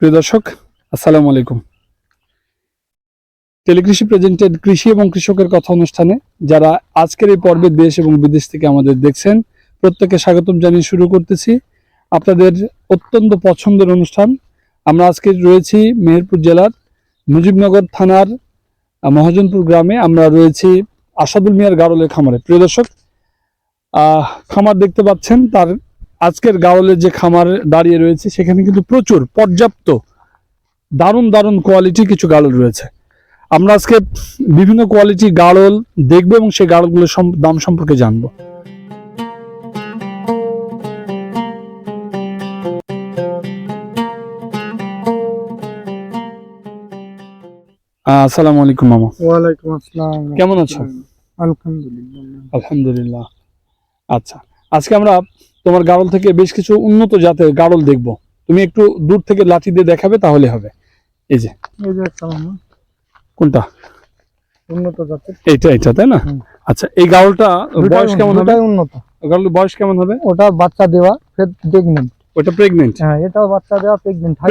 প্রিয় দর্শক, আসসালামু আলাইকুম। টেলিকৃষি প্রেজেন্টেড কৃষি এবং কৃষকের কথা অনুষ্ঠানে যারা আজকের এই পর্বে দেশ এবং বিদেশ থেকে আমাদের দেখছেন প্রত্যেকে স্বাগতম জানিয়ে শুরু করতেছি। আপনাদের অত্যন্ত পছন্দের অনুষ্ঠান। আমরা আজকে রয়েছি মেহেরপুর জেলার মুজিবনগর থানার মহাজনপুর গ্রামে। আমরা রয়েছি আসাদুল মিয়ার গারলের খামারে। প্রিয় দর্শক খামার দেখতে পাচ্ছেন, তার আজকের গাওলের যে খামার দাঁড়িয়ে রয়েছে সেখানে কিন্তু প্রচুর পর্যাপ্ত দারুণ দারুণ কোয়ালিটি কিছু গাড়ল রয়েছে। আমরা আজকে বিভিন্ন কোয়ালিটি গাড়ল দেখব এবং সেই গাড়লগুলোর দাম সম্পর্কে জানব। আসসালামু আলাইকুম মামা। ওয়ালাইকুম আসসালাম। কেমন আছো? আলহামদুলিল্লাহ। আলহামদুলিল্লাহ। আচ্ছা আজকে আমরা তোমার গাড়ল থেকে বেশ কিছু উন্নত জাতের গাড়ল দেখব। তুমি একটু দূর থেকে লাঠি দিয়ে দেখাবে তাহলে হবে। এই যে। কোনটা? উন্নত জাতের। এইটা এইটা তাই না? আচ্ছা এই গাড়লটা বয়স কেমন হবে? উন্নত। গাড়লের বয়স কেমন হবে? ওটা বাচ্চা দেওয়া প্রেগনেন্ট ওটা প্রেগনেন্ট হ্যাঁ এটাও বাচ্চা দেওয়া প্রেগনেন্ট হাই।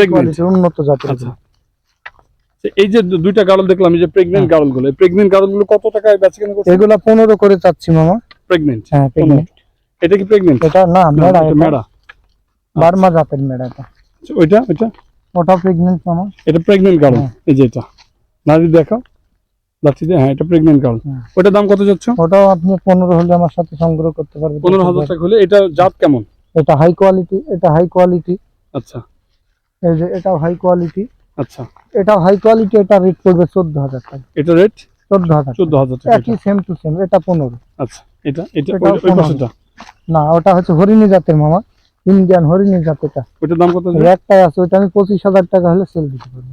উন্নত জাতের। আচ্ছা। এই যে দুইটা গাড়ল দেখলাম এই যে প্রেগনেন্ট হ্যাঁ। গাড়ল প্রেগনেন্ট গাড়লগুলো কত টাকায় বেচা কেনা করছে? এগুলা পনেরো করে চাচ্ছি মামা। প্রেগনেন্ট হ্যাঁ প্রেগনেন্ট এটা কি প্রেগনেন্ট এটা না মেড়া এটা মেড়া বার্মা জাতের মেড়া এটা। আচ্ছা, ওইটা ওইটা? ওটা প্রেগনেন্ট মামা। এটা প্রেগনেন্ট গাড়ল হ্যাঁ। এই যে এটা। লাঠি দেখাও। লাঠি দিয়ে হ্যাঁ এটা প্রেগনেন্ট হ্যাঁ। ওটার দাম কত যাচ্ছে? ওটাও আপনি পনেরো হলে আমার সাথে সংগ্রহ করতে পারবেন। পনেরো হাজার টাকা হলে এটা জাত কেমন? এটা হাই কোয়ালিটি এটা হাই কোয়ালিটি আচ্ছা। এই যে এটাও হাই কোয়ালিটি আচ্ছা। এটাও হাই কোয়ালিটি এটা রেট পড়বে চোদ্দ হাজার টাকা। এটা রেট চোদ্দ হাজার চোদ্দ হাজার টাকা একই সেম টু সেম এটা পনেরো। আচ্ছা এটা এটা ওই পাশেটা না ওটা হচ্ছে হরিণী জাতের মামা ইন্ডিয়ান হরিণী জাত এটা ওইটার দাম কত আছে? আছে ওইটা আমি পঁচিশ হাজার টাকা হলে সেল দিতে পারব।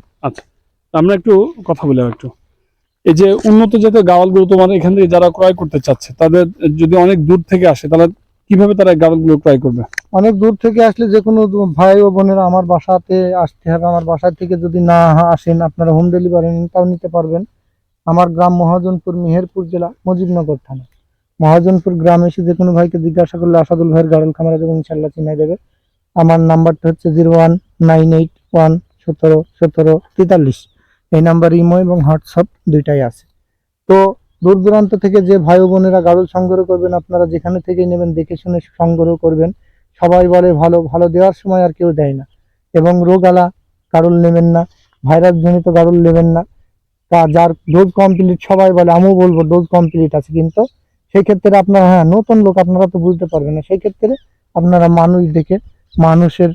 আমরা একটু কথা বলি একটু। এই যে উন্নত জাতের গাওয়ালগুলো তোমার এখান থেকে যারা ক্রয় করতে চাচ্ছে তাদের যদি অনেক দূর থেকে আসে তাহলে কীভাবে তারা গাওয়ালগুলো ক্রয় করবে? অনেক দূর থেকে আসলে যে কোনো ভাই ও বোনেরা আমার বাসাতে আসতে হবে আমার বাসা থেকে যদি না আসেন আপনারা হোম ডেলিভারি তাও নিতে পারবেন। আমার গ্রাম মহাজনপুর মেহেরপুর জেলা মুজিবনগর থানা। মহাজনপুর গ্রামে এসে যে কোনো ভাইকে জিজ্ঞাসা করলে আসাদুল ভাইয়ের গাড়ল খামারা এবং ইনশাল্লাহ চিনাই দেবে। আমার নাম্বারটা হচ্ছে zero one nine eight one সতেরো সতেরো তেতাল্লিশ। এই নাম্বার ইমো এবং হোয়াটসঅ্যাপ দুইটাই আছে। তো দূর দূরান্ত থেকে যে ভাই বোনেরা গাড়ল সংগ্রহ করবেন, আপনারা যেখানে থেকে নেবেন, দেখে শুনে সংগ্রহ করবেন। সবাই বলে ভালো ভালো দেওয়ার সময় আর কেউ দেয় না। এবং রোগালা গাড়ল নেবেন না ভাইরাস জনিত গাড়ল নেবেন না। তা যার ডোজ কমপ্লিট সবাই বলে, আমিও বলব ডোজ কমপ্লিট আছে। কিন্তু সেই ক্ষেত্রে আপনারা হ্যাঁ নতুন লোক আপনারা তো বুঝতে পারবেন না। সেই ক্ষেত্রে আপনারা মানুষ দেখে, মানুষের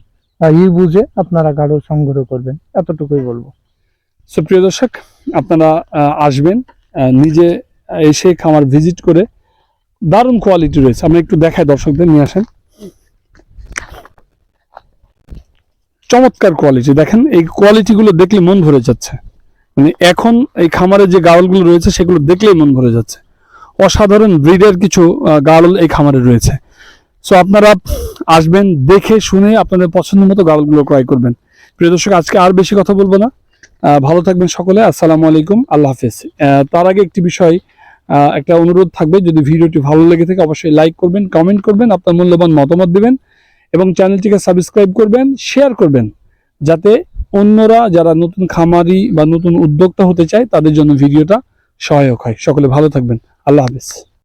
ই বুঝে আপনারা গাড়ল সংগ্রহ করবেন। এতটুকুই বলব। সো প্রিয় দর্শক, আপনারা আসবেন নিজে এসে খামার ভিজিট করে দারুণ কোয়ালিটি রয়েছে। আমরা একটু দেখাই দর্শকদের, নিয়ে আসেন। চমৎকার কোয়ালিটি দেখেন, এই কোয়ালিটিগুলো দেখলে মন ভরে যাচ্ছে। মানে এখন এই খামারে যে গাওয়ালগুলো রয়েছে, সেগুলো দেখলেই মন ভরে যাচ্ছে। অসাধারণ ব্রিডের কিছু গাওয়াল এই খামারে রয়েছে। সো আপনারা আসবেন, দেখে শুনে আপনাদের পছন্দ মতো গাওয়ালগুলো ক্রয় করবেন। প্রিয় দর্শক, আজকে আর বেশি কথা বলব না। ভালো থাকবেন সকলে, আসসালামু আলাইকুম, আল্লাহ হাফেজ। তার আগে একটি বিষয় একটা অনুরোধ থাকবে, যদি ভিডিওটি ভালো লেগে থাকে, অবশ্যই লাইক করবেন, কমেন্ট করবেন, আপনার মূল্যবান মতামত দেবেন, এবং চ্যানেলটিকে সাবস্ক্রাইব করবেন, শেয়ার করবেন, যাতে অন্যরা যারা নতুন খামারি বা নতুন উদ্যোক্তা হতে চায়, তাদের জন্য ভিডিওটা সহায়ক হয়। সকলে ভালো থাকবেন। আল্লাহ হাফেজ।